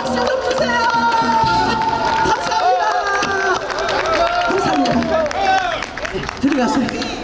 박수 좀 주세요. 감사합니다. 감사합니다. 들어가세요.